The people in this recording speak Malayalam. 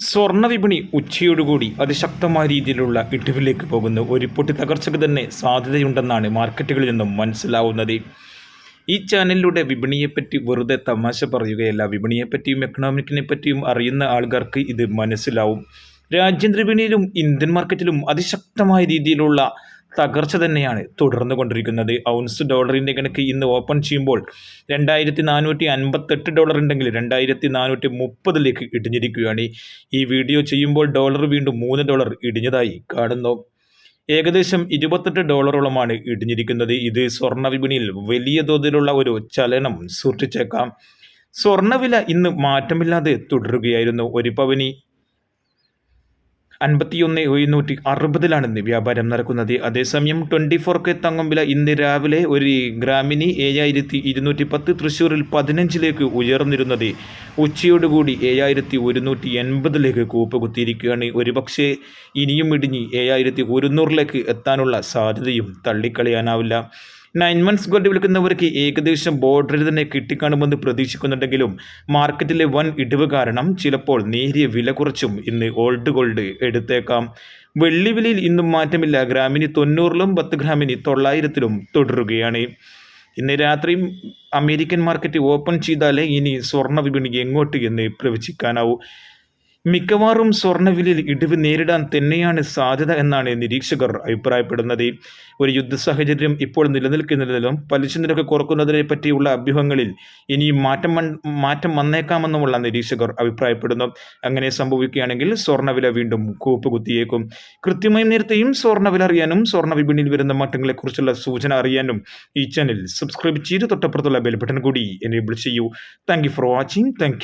സ്വർണ വിപണി ഉച്ചയോടുകൂടി അതിശക്തമായ രീതിയിലുള്ള ഇടിവിലേക്ക് പോകുന്നു. ഒരു പൊട്ടി തകർച്ചയ്ക്ക് തന്നെ സാധ്യതയുണ്ടെന്നാണ് മാർക്കറ്റുകളിൽ നിന്നും മനസ്സിലാവുന്നത്. ഈ ചാനലിലൂടെ വിപണിയെപ്പറ്റി വെറുതെ തമാശ പറയുകയല്ല. വിപണിയെപ്പറ്റിയും എക്കണോമിക്കിനെ പറ്റിയും അറിയുന്ന ആൾക്കാർക്ക് ഇത് മനസ്സിലാവും. രാജ്യാന്തര വിപണിയിലും ഇന്ത്യൻ മാർക്കറ്റിലും അതിശക്തമായ രീതിയിലുള്ള തകർച്ച തന്നെയാണ് തുടർന്നു കൊണ്ടിരിക്കുന്നത്. ഔൺസ് ഡോളറിന്റെ കണക്ക് ഇന്ന് ഓപ്പൺ ചെയ്യുമ്പോൾ രണ്ടായിരത്തി നാനൂറ്റി അൻപത്തെട്ട് ഡോളർ ഉണ്ടെങ്കിൽ രണ്ടായിരത്തി നാനൂറ്റി മുപ്പതിലേക്ക് ഇടിഞ്ഞിരിക്കുകയാണ്. ഈ വീഡിയോ ചെയ്യുമ്പോൾ ഡോളർ വീണ്ടും മൂന്ന് ഡോളർ ഇടിഞ്ഞതായി കാണുന്നു. ഏകദേശം ഇരുപത്തെട്ട് ഡോളറോളമാണ് ഇടിഞ്ഞിരിക്കുന്നത്. ഇത് സ്വർണ വിപണിയിൽ വലിയ തോതിലുള്ള ഒരു ചലനം സൃഷ്ടിച്ചേക്കാം. സ്വർണവില ഇന്ന് മാറ്റമില്ലാതെ തുടരുകയായിരുന്നു. ഒരു പവനി അൻപത്തിയൊന്ന് എഴുന്നൂറ്റി അറുപതിലാണ് ഇന്ന് വ്യാപാരം നടക്കുന്നത്. അതേസമയം ട്വന്റി ഫോർ കെ തങ്കം വില ഇന്ന് രാവിലെ ഒരു ഗ്രാമിന് ഏഴായിരത്തി ഇരുന്നൂറ്റി പത്ത് തൃശ്ശൂരിൽ പതിനഞ്ചിലേക്ക് ഉയർന്നിരുന്നത്. ഉച്ചയോടുകൂടി ഏഴായിരത്തി ഒരുന്നൂറ്റി എൺപതിലേക്ക് കൂപ്പുകുത്തിയിരിക്കുകയാണ് ഒരുപക്ഷെ ഇനിയും ഇടിഞ്ഞ് ഏഴായിരത്തി ഒരുന്നൂറിലേക്ക് എത്താനുള്ള സാധ്യതയും തള്ളിക്കളയാനാവില്ല. നയൻ മന്ത്സ് ഗോൾഡ് വിൽക്കുന്നവർക്ക് ഏകദേശം ബോർഡറിൽ തന്നെ കിട്ടിക്കാണുമെന്ന് പ്രതീക്ഷിക്കുന്നുണ്ടെങ്കിലും മാർക്കറ്റിലെ വൻ ഇടിവ് കാരണം ചിലപ്പോൾ നേരിയ വില കുറച്ചും ഇന്ന് ഓൾഡ് ഗോൾഡ് എടുത്തേക്കാം. വെള്ളി വിലയിൽ ഇന്നും മാറ്റമില്ല. ഗ്രാമിന് തൊണ്ണൂറിലും പത്ത് ഗ്രാമിന് തൊള്ളായിരത്തിലും തുടരുകയാണ്. ഇന്ന് രാത്രി അമേരിക്കൻ മാർക്കറ്റ് ഓപ്പൺ ചെയ്താലേ ഇനി സ്വർണ വിപണി എങ്ങോട്ട് എന്ന് പ്രവചിക്കാനാവൂ. മിക്കവാറും സ്വർണവിലയിൽ ഇടിവ് നേരിടാൻ തന്നെയാണ് സാധ്യത എന്നാണ് നിരീക്ഷകർ അഭിപ്രായപ്പെടുന്നത്. ഒരു യുദ്ധ സാഹചര്യം ഇപ്പോൾ നിലനിൽക്കുന്നതിലും പലിശ നിരക്ക് കുറക്കുന്നതിനെ പറ്റിയുള്ള അഭ്യൂഹങ്ങളിൽ ഇനിയും മാറ്റം മാറ്റം വന്നേക്കാമെന്നുമുള്ള നിരീക്ഷകർ അഭിപ്രായപ്പെടുന്നു. അങ്ങനെ സംഭവിക്കുകയാണെങ്കിൽ സ്വർണവില വീണ്ടും കൂപ്പുകുത്തിയേക്കും കൃത്യമായും നേരത്തെയും സ്വർണവില അറിയാനും സ്വർണ വിപണിയിൽ വരുന്ന മാറ്റങ്ങളെക്കുറിച്ചുള്ള സൂചന അറിയാനും ഈ ചാനൽ സബ്സ്ക്രൈബ് ചെയ്ത് തൊട്ടപ്പുറത്തുള്ള ബെൽബട്ടൺ കൂടി എനേബിൾ ചെയ്യൂ. Thank for watching thank